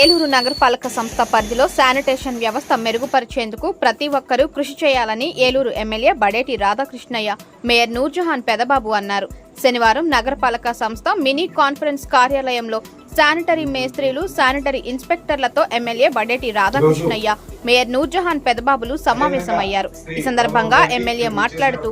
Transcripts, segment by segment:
ఏలూరు నగరపాలక సంస్థ పరిధిలో శానిటేషన్ వ్యవస్థ మెరుగుపరిచేందుకు ప్రతి ఒక్కరూ కృషి చేయాలని ఏలూరు ఎమ్మెల్యే బడేటి రాధాకృష్ణయ్య మేయర్ నూర్జహాన్ పెదబాబు అన్నారు. శనివారం నగరపాలక సంస్థ మినీ కాన్ఫరెన్స్ కార్యాలయంలో శానిటరీ మేస్త్రీలు శానిటరీ ఇన్స్పెక్టర్లతో ఎమ్మెల్యే బడేటి రాధాకృష్ణయ్య మేయర్ నూర్జహాన్ పెదబాబులు సమావేశమయ్యారు. ఈ సందర్భంగా ఎమ్మెల్యే మాట్లాడుతూ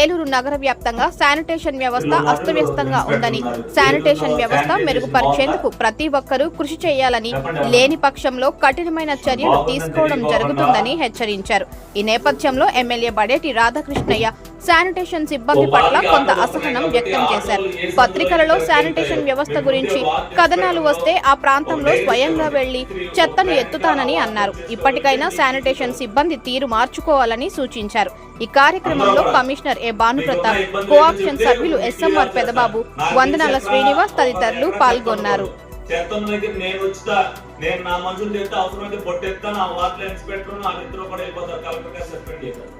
ఏలూరు నగర వ్యాప్తంగా శానిటేషన్ వ్యవస్థ అస్తవ్యస్తంగా ఉందని శానిటేషన్ వ్యవస్థ మెరుగుపరిచేందుకు ప్రతి ఒక్కరూ కృషి చేయాలని లేని పక్షంలో కఠినమైన చర్యలు తీసుకోవడం జరుగుతుందని హెచ్చరించారు. ఈ నేపథ్యంలో ఎమ్మెల్యే బడేటి రాధాకృష్ణయ్య శానిటేషన్ సిబ్బంది పట్ల కొంత అసహనం వ్యక్తం వ్యక్తం చేశారు. పత్రికలలో శానిటేషన్ వ్యవస్థ గురించి కథనాలు వస్తే ఆ ప్రాంతంలో స్వయంగా వెళ్ళి చెత్తను ఎత్తుతానని అన్నారు. ఇప్పటికైనా శానిటేషన్ సిబ్బంది తీరు మార్చుకోవాలని సూచించారు. ఈ కార్యక్రమంలో కమిషనర్ ఏ భానుప్రతాప్ కోఆప్షన్ సభ్యులు ఎస్ఎంఆర్ పెదబాబు వందనాల శ్రీనివాస్ తదితరులు పాల్గొన్నారు. చెత్తన్న దగ్గర నేను వచ్చుతా. నేను నా మనుషులు చెప్తే అవసరమైతే పొట్టెత్తా నా వార్డులో ఇన్స్పెక్టర్ నా ఇద్దరు కూడా వెళ్ళిపోతారు. కలెక్టర్ గారు సస్పెండ్ చేశారు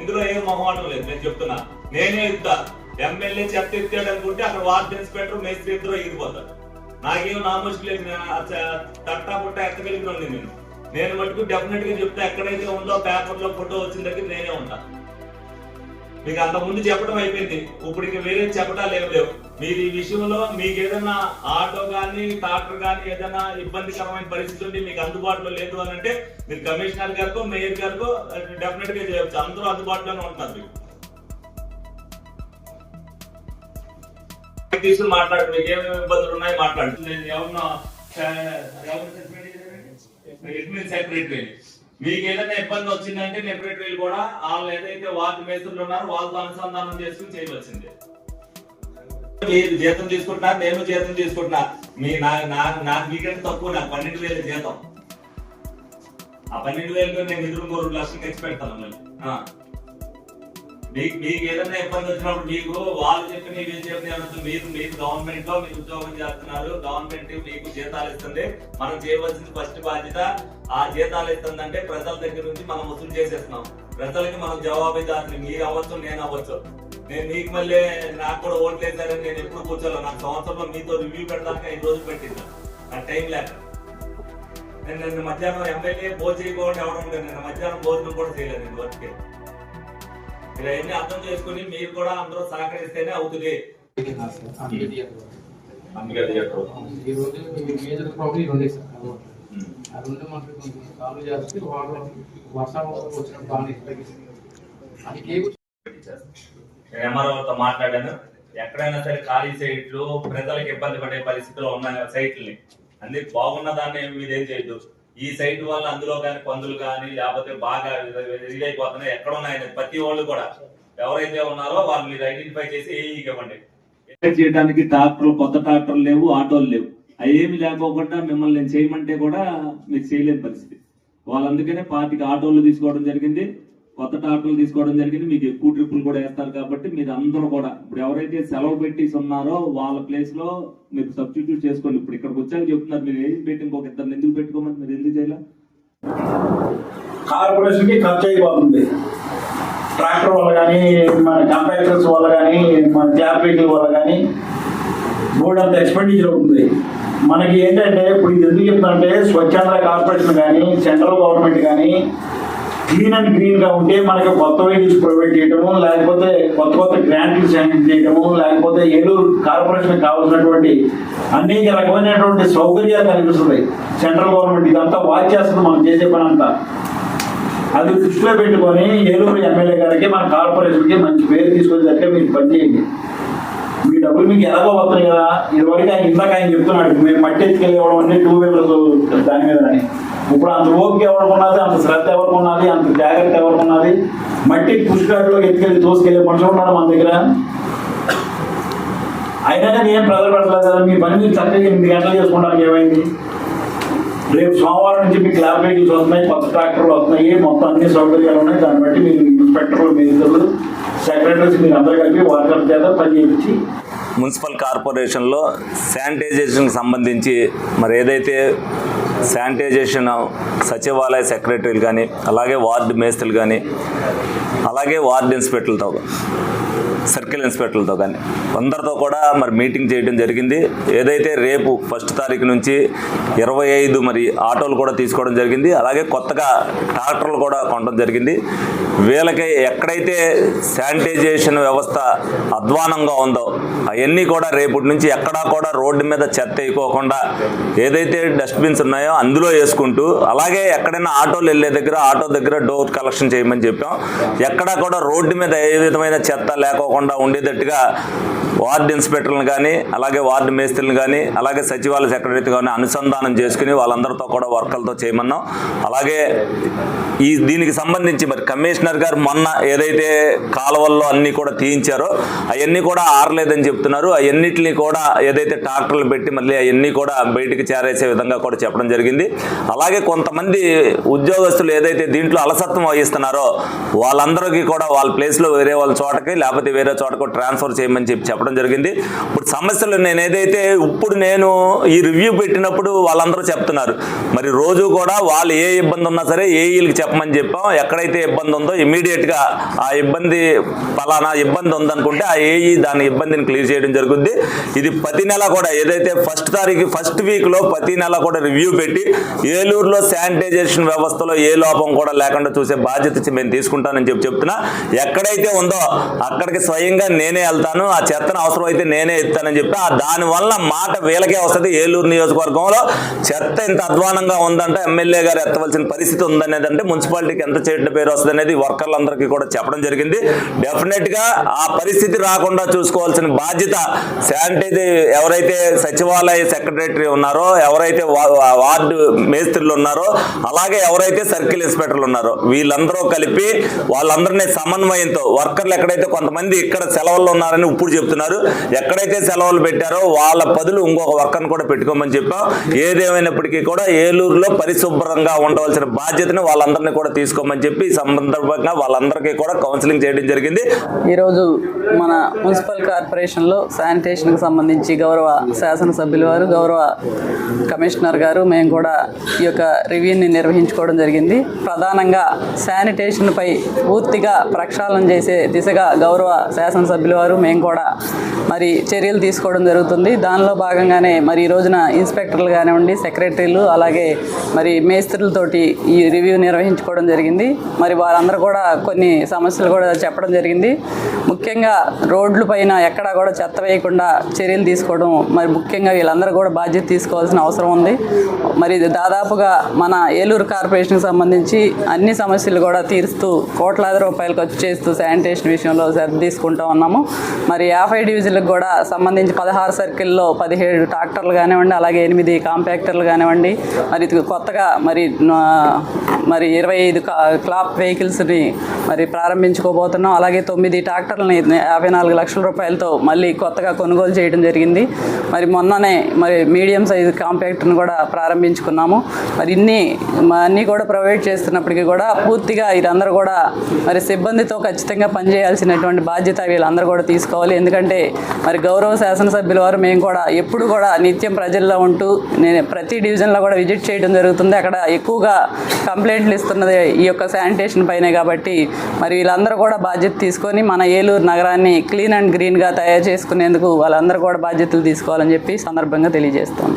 ఇందులో ఏం మొహమాటం లేదు. నేను చెప్తున్నా. నేనే ఇస్తా. ఎమ్మెల్యే చెత్త ఎత్తాడు అనుకుంటే అక్కడ వార్డు ఇన్స్పెక్టర్ మేస్త్రి ఇద్దరు ఎగిరిపోతారు నాకేం నా ముసుగు లేదు తట్టా పుట్ట ఎత్తగలిగిన నేను. నేను మటుకు డెఫినెట్గా చెప్తా ఎక్కడైతే ఉందో పేపర్లో ఫోటో వచ్చిన దగ్గర నేనే ఉంటా. మీకు అంత ముందు చెప్పడం అయిపోయింది. ఇప్పుడు ఇక వేరే చెప్పడాలు ఏం లేవు. మీరు ఈ విషయంలో మీకు ఏదైనా ఆటో కానీ ట్రాక్టర్ కానీ ఏదైనా ఇబ్బందికరమైన పరిస్థితి ఉండి మీకు అందుబాటులో లేదు అని అంటే మీరు కమిషనర్ గారికో మేయర్ గారికో డెఫినెట్గా చేయవచ్చు అందరూ అందుబాటులోనే ఉంటున్నారు మీకు. తీసుకుని మాట్లాడు మీకు ఏమేమి ఇబ్బందులు ఉన్నాయి మాట్లాడు నేను ఎవరినో సెక్రటరీ మీకు ఏదైనా ఇబ్బంది వచ్చిందంటే సెక్రటరీలు కూడా వాళ్ళు ఏదైతే వార్డు మేస్తులు ఉన్నారో వాళ్ళతో అనుసంధానం చేసుకుని చేయవలసిందే. మీరు జీతం తీసుకుంటున్నారు నేను జీతం తీసుకుంటున్నా మీ నా నా- నాకు మీకంటే తక్కువ నాకు పన్నెండు వేలు జీతం. ఆ పన్నెండు వేలు నేను ఎదురు మూడు లక్షలు ఖర్చు పెడతాను మళ్ళీ. మీకు మీకు ఏదైనా ఇబ్బంది వచ్చినప్పుడు మీకు వాళ్ళు చెప్పిన వీళ్ళు చెప్పిన అనొద్దు. మీరు మీకు గవర్నమెంట్లో మీరు ఉద్యోగం చేస్తున్నారు. గవర్నమెంట్ మీకు జీతాలు ఇస్తుంది. మనం చేయవలసింది ఫస్ట్ బాధ్యత ఆ జీతాలు ఇస్తుందంటే ప్రజల దగ్గర నుంచి మనం వసూలు చేసేస్తున్నాం. ప్రజలకి మనం జవాబుదారుని మీరు అవ్వచ్చు నేను అవ్వచ్చు. నేను మీకు మళ్ళీ నాకు కూడా ఓట్లు వేసారని నేను ఎప్పుడు కూర్చోలే నాకు సంవత్సరంలో మీతో రివ్యూ పెట్టడానికి ఐదు రోజులు పెట్టింది. ఆ టైం లేక. నేను నిన్న మధ్యాహ్నం ఎమ్మెల్యే భోజనం చేయకుండా ఎవడం లేదు నిన్న మధ్యాహ్నం భోజనం కూడా చేయలేదు నేను వర్క్కి. మీరు అవన్నీ అర్థం చేసుకుని మీరు కూడా అందరూ సహకరిస్తేనే అవుతుంది. అందుకే ఈ రోజు మేజర్ ప్రాబ్లం ఈ రెండే సార్. ఆ రెండు మనకి కొంచెం సాల్వ్ చేస్తే వాళ్ళు వర్షాలు వచ్చినప్పుడు బాగా తగ్గిస్తుంది అది కేబుల్ నేను ఎంఆర్ఓతో మాట్లాడాను. ఎక్కడైనా సరే ఖాళీ సైట్లు ప్రజలకు ఇబ్బంది పడే పరిస్థితిలో ఉన్న సైట్లని. అన్ని బాగున్న దాన్ని మీరేం చేయొద్దు. ఈ సైట్ వల్ల అందులో కానీ పందులు కానీ లేకపోతే బాగా అయిపోతున్నాయి ఎక్కడ ఉన్నాయని ప్రతి వాళ్ళు కూడా ఎవరైతే ఉన్నారో వాళ్ళు మీరు ఐడెంటిఫై చేసి ఏఈకి ఇవ్వండి. చేయడానికి ట్రాక్టర్లు కొత్త ట్రాక్టర్లు లేవు ఆటోలు లేవు. అవేమి లేకోకుండా మిమ్మల్ని నేను చేయమంటే కూడా మీరు చేయలేని పరిస్థితి. వాళ్ళందుకనే పార్టీకి ఆటోలు తీసుకోవడం జరిగింది. కొత్త ట్రాక్టర్లు తీసుకోవడం జరిగింది. మీకు ఎక్కువ ట్రిప్పులు కూడా వేస్తారు కాబట్టి మీరు అందరూ కూడా ఇప్పుడు ఎవరైతే సెలవు పెట్టి ఉన్నారో వాళ్ళ ప్లేస్లో మీరు సబ్స్టిట్యూట్ చేసుకోండి. ఇప్పుడు ఇక్కడికి వచ్చాక చెప్తున్నారు మీరు ఏం పెట్టి ఇంకొక ఇద్దరు ఎందుకు పెట్టుకోమని మీరు ఎందుకు చేయాలి? కార్పొరేషన్కి ఖర్చు అయిపోతుంది. ట్రాక్టర్ వల్ల కానీ మన కంపాక్టర్స్ వల్ల కానీ మన ట్యాప్ వెహికల్ వల్ల కానీ బోర్డు ఎక్స్పెండిచర్ అవుతుంది. మనకి ఏంటంటే ఇప్పుడు ఇది ఎందుకు అంటే స్వచ్ఛంద కార్పొరేషన్ కానీ సెంట్రల్ గవర్నమెంట్ కానీ గ్రీన్ అండ్ గ్రీన్గా ఉంటే మనకి కొత్త వెహికల్స్ ప్రొవైడ్ చేయడము లేకపోతే కొత్త కొత్త గ్రాంట్లు శాంక్షన్ చేయడము లేకపోతే ఏలూరు కార్పొరేషన్ కావాల్సినటువంటి అనేక రకమైనటువంటి సౌకర్యాలు కనిపిస్తున్నాయి. సెంట్రల్ గవర్నమెంట్ ఇదంతా వాచ్ చేస్తుంది మనం చేసే పని అంతా అది దృష్టిలో పెట్టుకొని ఏలూరు ఎమ్మెల్యే గారికి మన కార్పొరేషన్కి మంచి పేరు తీసుకొచ్చేటట్టే మీరు పనిచేయండి. మీ డబ్బులు మీకు ఎలాగో వస్తున్నాయి కదా ఇదివరకు ఆయన ఇందాక ఆయన చెప్తున్నాడు మేము మట్టి ఎత్తుకెళ్ళేవడం అంటే టూ వీలర్స్ దాని మీద అని. ఇప్పుడు అంత ఓపిక ఎవరికి ఉన్నది అంత శ్రద్ధ ఎవరికి ఉన్నది అంత జాగ్రత్త ఎవరికి ఉన్నది? మట్టి పుష్కాట్లో ఎత్తుకెళ్ళి తోసుకెళ్ళే మనుషులు ఉన్నారు మన దగ్గర? అయినా కానీ ఏం ప్రజలు కదా మీ పని మీరు చక్కగా ఎనిమిది గంటలు చేసుకోవడానికి ఏమైంది? రేపు సోమవారం నుంచి మీకు ల్యాబ్ వెహికల్స్ వస్తున్నాయి కొత్త ట్రాక్టర్లు వస్తున్నాయి మొత్తం అన్ని సౌకర్యాలు ఉన్నాయి దాన్ని బట్టి మీరు ఇన్స్పెక్టర్లు ఇద్దరు సెక్రటరీస్ మీరు అందరూ కలిపి వర్కర్ చేత పని చేయించి. మున్సిపల్ కార్పొరేషన్లో శానిటైజేషన్కి సంబంధించి మరి ఏదైతే శానిటైజేషన్ సచివాలయ సెక్రటరీలు కానీ అలాగే వార్డు మేస్త్రులు కానీ అలాగే వార్డు ఇన్స్పెక్టర్లతో సర్కిల్ ఇన్స్పెక్టర్లతో కానీ. అందరితో కూడా మరి మీటింగ్ చేయడం జరిగింది. ఏదైతే రేపు ఫస్ట్ తారీఖు నుంచి ఇరవై ఐదు మరి ఆటోలు కూడా తీసుకోవడం జరిగింది. అలాగే కొత్తగా ట్రాక్టర్లు కూడా కొనడం జరిగింది. వీళ్ళకి ఎక్కడైతే శానిటైజేషన్ వ్యవస్థ అధ్వానంగా ఉందో అవన్నీ కూడా రేపటి నుంచి ఎక్కడా కూడా రోడ్డు మీద చెత్త వేయకోకుండా ఏదైతే డస్ట్బిన్స్ ఉన్నాయో అందులో వేసుకుంటూ అలాగే ఎక్కడైనా ఆటోలు వెళ్ళే దగ్గర ఆటో దగ్గర డోర్ కలెక్షన్ చేయమని చెప్పాం. ఎక్కడా కూడా రోడ్డు మీద ఏ విధమైన చెత్త లేకోకుండా ఉండేటట్టుగా వార్డు ఇన్స్పెక్టర్లను కానీ అలాగే వార్డు మేస్త్రులను కానీ అలాగే సచివాలయ సెక్రటరీతో కానీ అనుసంధానం చేసుకుని వాళ్ళందరితో కూడా వర్కర్లతో చేయమన్నాం. అలాగే ఈ దీనికి సంబంధించి మరి కమిషనర్ గారు మొన్న ఏదైతే కాలువల్లో అన్నీ కూడా తీయించారో అవన్నీ కూడా ఆరలేదని చెప్తున్నారు. అవన్నిటిని కూడా ఏదైతే ట్రాక్టర్లు పెట్టి మళ్ళీ అవన్నీ కూడా బయటికి చేరేసే విధంగా కూడా చెప్పడం జరిగింది. అలాగే కొంతమంది ఉద్యోగస్తులు ఏదైతే దీంట్లో అలసత్వం వహిస్తున్నారో వాళ్ళందరికీ కూడా వాళ్ళ ప్లేస్లో వేరే వాళ్ళ చోటకి లేకపోతే వేరే చోటకు ట్రాన్స్ఫర్ చేయమని చెప్పి చెప్పడం జరిగింది. ఇప్పుడు సమస్యలు నేను ఏదైతే ఇప్పుడు నేను ఈ రివ్యూ పెట్టినప్పుడు వాళ్ళందరూ చెప్తున్నారు. మరి రోజు కూడా వాళ్ళు ఏ ఇబ్బంది ఉన్నా సరే ఏ చెప్పమని చెప్పాం. ఎక్కడైతే ఇబ్బంది ఉందో ఇమీడియట్గా ఆ ఇబ్బంది పలానా ఇబ్బంది ఉందనుకుంటే ఆ ఏఈ దాని ఇబ్బందిని క్లియర్ చేయడం జరుగుద్ది. ఇది ప్రతి నెల కూడా ఏదైతే ఫస్ట్ తారీఖు ఫస్ట్ వీక్లో ప్రతి నెల కూడా రివ్యూ పెట్టి ఏలూరులో శానిటైజేషన్ వ్యవస్థలో ఏ లోపం కూడా లేకుండా చూసే బాధ్యత మేము తీసుకుంటానని చెప్పి చెప్తున్నా. ఎక్కడైతే ఉందో అక్కడికి స్వయంగా నేనే వెళ్తాను ఆ చెత్తను అవసరం అయితే నేనే ఎత్తానని చెప్పి ఆ దానివల్ల మాట వీళ్ళకే వస్తుంది ఏలూరు నియోజకవర్గంలో. చెత్త ఇంత అధ్వానంగా ఉందంటే ఎమ్మెల్యే గారు ఎత్తవలసిన పరిస్థితి ఉందనేది అంటే మున్సిపాలిటీకి ఎంత చెడ్డ పేరు వస్తుంది అనేది వర్కర్లందరికీ కూడా చెప్పడం జరిగింది. డెఫినెట్గా ఆ పరిస్థితి రాకుండా చూసుకోవాల్సిన బాధ్యత శానిటైజర్ ఎవరైతే సచివాలయ సెక్రటరీ ఉన్నారో ఎవరైతే వా- వార్డు మేస్త్రులు ఉన్నారో అలాగే ఎవరైతే సర్కిల్ ఇన్స్పెక్టర్లు ఉన్నారో వీళ్ళందరూ కలిపి వాళ్ళందరినీ సమన్వయంతో వర్కర్లు ఎక్కడైతే కొంతమంది ఇక్కడ సెలవుల్లో ఉన్నారని ఇప్పుడు చెప్తున్నారు. ఎక్కడైతే సెలవులు పెట్టారో వాళ్ళ పదులు ఇంకొక వర్కర్ని కూడా పెట్టుకోమని చెప్పాం. ఏదేమైనప్పటికీ కూడా ఏలూరులో పరిశుభ్రంగా ఉండవలసిన బాధ్యతను వాళ్ళందరినీ కూడా తీసుకోమని చెప్పి సందర్భంగా వాళ్ళందరికీ కూడా కౌన్సిలింగ్ చేయడం జరిగింది. ఈరోజు మన మున్సిపల్ కార్పొరేషన్లో శానిటేషన్కి సంబంధించి గౌరవ శాసనసభ్యులు వారు గౌరవ కమిషనర్ గారు మేము కూడా ఈ యొక్క రివ్యూని నిర్వహించుకోవడం జరిగింది. ప్రధానంగా శానిటేషన్పై పూర్తిగా ప్రక్షాళన చేసే దిశగా గౌరవ శాసనసభ్యుల వారు మేము కూడా మరి చర్యలు తీసుకోవడం జరుగుతుంది. దానిలో భాగంగానే మరి ఈ రోజున ఇన్స్పెక్టర్లు కానివ్వండి సెక్రటరీలు అలాగే మరి మేస్త్రులతోటి ఈ రివ్యూ నిర్వహించుకోవడం జరిగింది. మరి వారందరూ కూడా కొన్ని సమస్యలు కూడా చెప్పడం జరిగింది. ముఖ్యంగా రోడ్ల పైన ఎక్కడా కూడా చెత్త వేయకుండా చర్యలు తీసుకోవడం మరి ముఖ్యంగా వీళ్ళందరూ కూడా బాధ్యత తీసుకోవాల్సిన అవసరం ఉంది. మరి దాదాపుగా మన ఏలూరు కార్పొరేషన్కి సంబంధించి అన్ని సమస్యలు కూడా తీరుస్తూ కోట్లాది రూపాయలు ఖర్చు చేస్తూ శానిటేషన్ విషయంలో సర్ది తీసుకుంటూ ఉన్నాము. మరి యాభై డివిజన్లకు కూడా సంబంధించి పదహారు సర్కిల్లో పదిహేడు ట్రాక్టర్లు కానివ్వండి అలాగే ఎనిమిది కాంపాక్టర్లు కానివ్వండి మరి కొత్తగా మరి మరి ఇరవై ఐదు క్లాప్ వెహికల్స్ని మరి ప్రారంభించుకోబోతున్నాం. అలాగే తొమ్మిది ట్రాక్టర్లని యాభై నాలుగు లక్షల రూపాయలతో మళ్ళీ కొత్తగా కొనుగోలు చేయడం జరిగింది. మరి మొన్ననే మరి మీడియం సైజు కాంపాక్ట్ను కూడా ప్రారంభించుకున్నాము. మరి ఇన్ని అన్నీ కూడా ప్రొవైడ్ చేస్తున్నప్పటికీ కూడా పూర్తిగా ఇదందరూ కూడా మరి సిబ్బందితో ఖచ్చితంగా పనిచేయాల్సినటువంటి బాధ్యత బాధ్యత వీళ్ళందరూ కూడా తీసుకోవాలి. ఎందుకంటే మరి గౌరవ శాసనసభ్యుల వారు మేము కూడా ఎప్పుడు కూడా నిత్యం ప్రజల్లో ఉంటూ నేను ప్రతి డివిజన్లో కూడా విజిట్ చేయడం జరుగుతుంది. అక్కడ ఎక్కువగా కంప్లైంట్లు ఇస్తున్నది ఈ యొక్క శానిటేషన్ పైనే కాబట్టి మరి వీళ్ళందరూ కూడా బాధ్యత తీసుకొని మన ఏలూరు నగరాన్ని క్లీన్ అండ్ గ్రీన్గా తయారు చేసుకునేందుకు వాళ్ళందరూ కూడా బాధ్యతలు తీసుకోవాలని చెప్పి సందర్భంగా తెలియజేస్తాను.